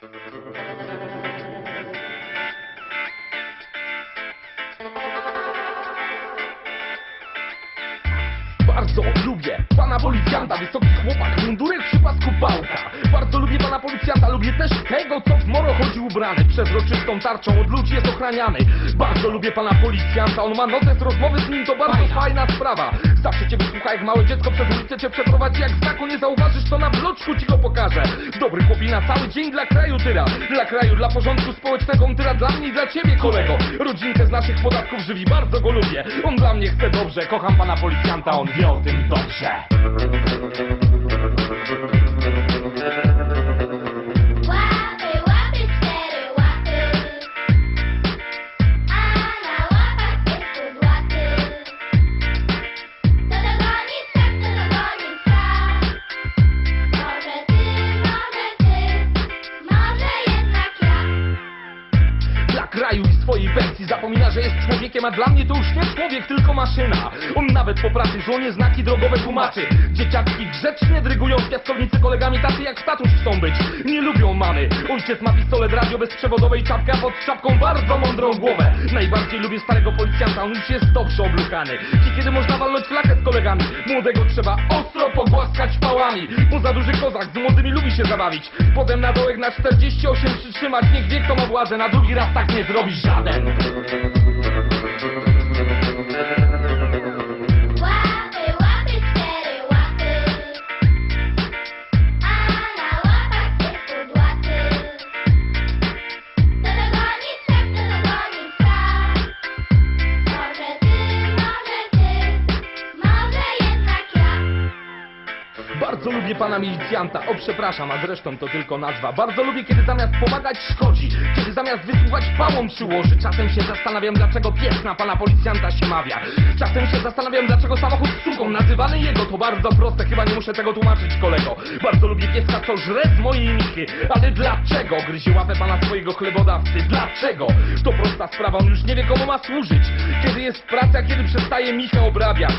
Bardzo lubię pana policjanta, wysoki chłopak, mundurek przy pasku pałka Bardzo lubię pana policjanta, lubię też tego, co w moro chodzi ubrany. Przezroczystą tarczą od ludzi jest ochraniany. Bardzo lubię pana policjanta, on ma notes, rozmowy z nim to bardzo fajna. sprawa. Zawsze cię wysłucha jak małe dziecko, przez ulicę cię przeprowadzi. Jak znaku nie zauważysz, to na bloczku ci go pokażę. Dobry chłopina, cały dzień dla kraju tyra. Dla kraju, dla porządku społecznego, on tyra dla mnie i dla ciebie kolego. Rodzinkę z naszych podatków żywi, bardzo go lubię. On dla mnie chce dobrze, kocham pana policjanta, on wie o tym dobrze że jest człowiekiem, a dla mnie to już nie człowiek, tylko maszyna. On nawet po pracy żonie znaki drogowe tłumaczy. Dzieciaczki grzecznie drygują w piaskownicy kolegami tacy jak tatuś chcą być. Nie lubią mamy. Ojciec ma pistolet radio bezprzewodowej czapka pod czapką bardzo mądrą głowę. Najbardziej lubię starego policjanta, on już jest dobrze oblukany. I kiedy można walnąć flakę z kolegami, młodego trzeba ostro pogłaskać pałami. Bo za duży kozak z młodymi lubi się zabawić. Potem na dołek na 48 przytrzymać, niech wie kto ma władzę, na drugi raz tak nie zrobi żaden. Bardzo lubię pana milicjanta, o przepraszam, a zresztą to tylko nazwa. Bardzo lubię, kiedy zamiast pomagać szkodzi Kiedy zamiast wysłuchać pałą przyłoży Czasem się zastanawiam, dlaczego pies na pana policjanta się mawia. Czasem się zastanawiam, dlaczego samochód suką nazywany jego To bardzo proste, chyba nie muszę tego tłumaczyć kolego. Bardzo lubię pieska, co żre z mojej michy. Ale dlaczego gryzie łapę pana swojego chlebodawcy? Dlaczego? To prosta sprawa, on już nie wie komu ma służyć. Kiedy jest praca, kiedy przestaje michę obrabiać.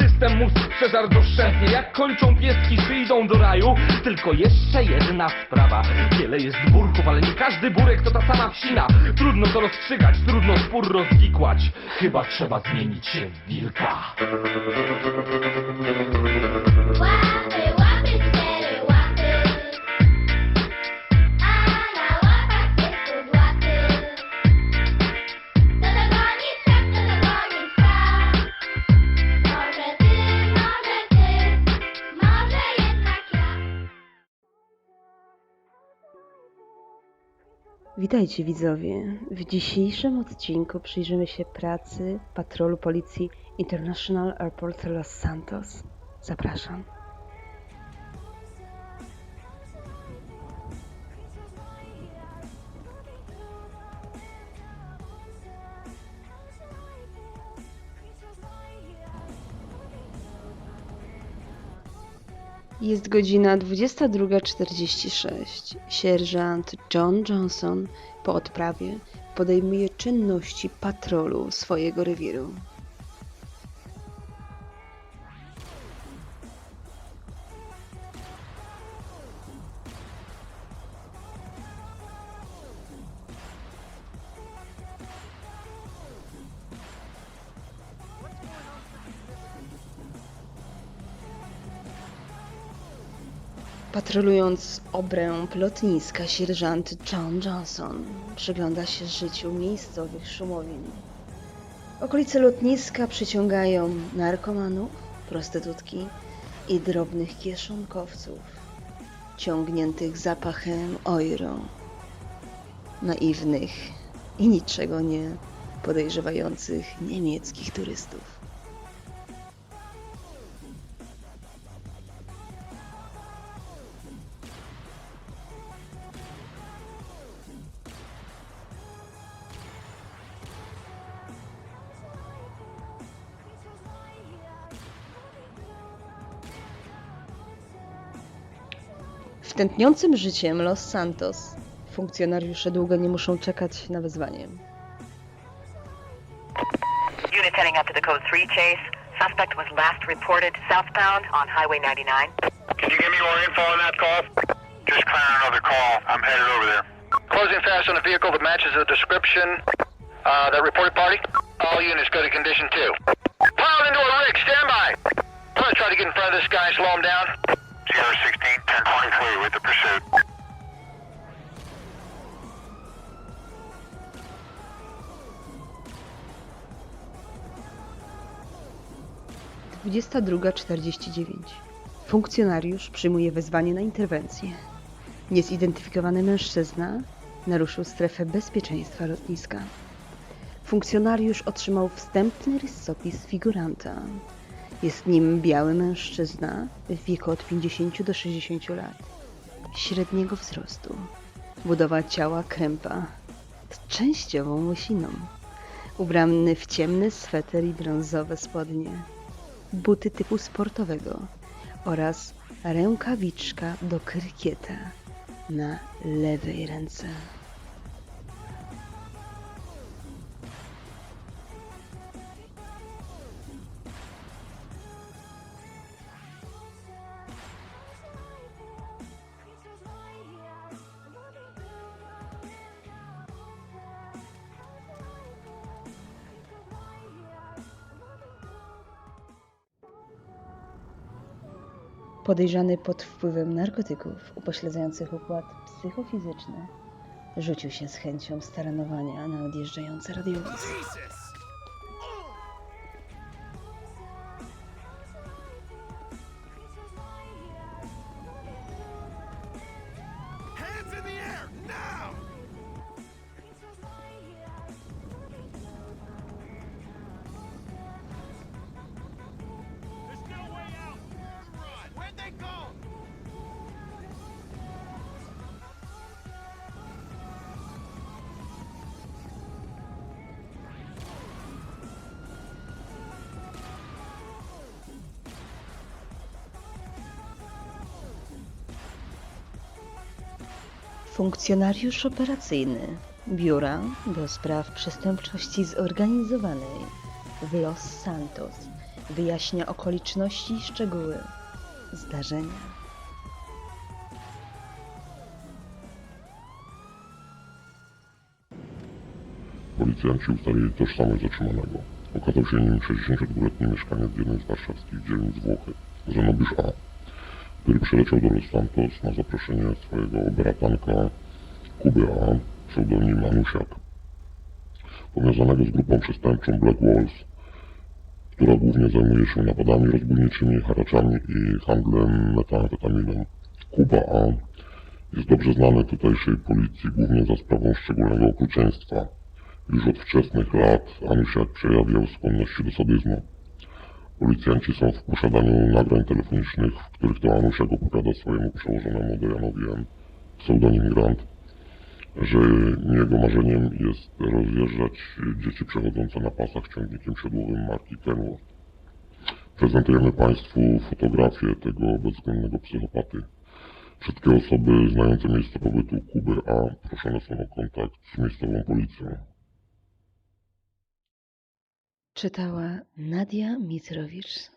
System mózg przeżar doszczętnie Jak kończą pieski, czy idą do raju. Tylko jeszcze jedna sprawa. Wiele jest burków, ale nie każdy burek to ta sama wsina Trudno to rozstrzygać, trudno spór rozwikłać. Chyba trzeba zmienić się w wilka. Łapy, łapy, Witajcie widzowie. W dzisiejszym odcinku przyjrzymy się pracy patrolu policji International Airport Los Santos. Zapraszam. Jest godzina 22.46. Sierżant John Johnson po odprawie podejmuje czynności patrolu swojego rewiru. Patrolując obręb lotniska, sierżant John Johnson przygląda się życiu miejscowych szumowin. Okolice lotniska przyciągają narkomanów, prostytutki i drobnych kieszonkowców, ciągniętych zapachem ojro, naiwnych i niczego nie podejrzewających niemieckich turystów. Tętniącym życiem Los Santos funkcjonariusze długo nie muszą czekać na wezwanie. Unit heading up to the code 3 chase. Suspect was last reported southbound on Highway 99. Can you give me more info on that call? Just clearing another call. I'm headed over there. Closing fast on a vehicle that matches the description. Uh, that reported party? All units go to condition two. Piled into a rig, stand by. I'm gonna try to get in front of this guy and slow him down. Sierra 16, 1023 with the pursuit. Dwudziesta druga czterdzieści dziewięć. Funkcjonariusz przyjmuje wezwanie na interwencję. Niezidentyfikowany mężczyzna naruszył strefę bezpieczeństwa lotniska. Funkcjonariusz otrzymał wstępny rysopis figuranta. Jest nim biały mężczyzna w wieku od 50 do 60 lat. Średniego wzrostu. Budowa ciała krępa. Z częściową łysiną. Ubrany w ciemny sweter i brązowe spodnie. Buty typu sportowego oraz rękawiczka do krykieta na lewej ręce. Podejrzany pod wpływem narkotyków upośledzających układ psychofizyczny rzucił się z chęcią staranowania na odjeżdżające radiowóz. Funkcjonariusz operacyjny Biura do Spraw Przestępczości Zorganizowanej w Los Santos wyjaśnia okoliczności i szczegóły zdarzenia. Policjanci ustalili tożsamość zatrzymanego. Okazał się nim 62-letni mieszkaniec jednej z warszawskich dzielnic Włochy, Zenobiusz A., który przyleciał do Los Santos na zaproszenie swojego bratanka Kuby A., pseudonim Anusiak, powiązanego z grupą przestępczą Black Walls, która głównie zajmuje się napadami rozbójniczymi, haraczami i handlem metamfetaminą. Kuba A. jest dobrze znany tutejszej policji głównie za sprawą szczególnego okrucieństwa. Już od wczesnych lat Anusiak przejawiał skłonności do sadyzmu. Policjanci są w posiadaniu nagrań telefonicznych, w których to Anusiak opowiada swojemu przełożonemu Dejanowi M., pseudonim Grant, że jego marzeniem jest rozjeżdżać dzieci przechodzące na pasach ciągnikiem siodłowym marki Kenworth. Prezentujemy Państwu fotografię tego bezwzględnego psychopaty. Wszystkie osoby znające miejsce pobytu Kuby A proszone są o kontakt z miejscową policją. Czytała Nadia Mitrowicz.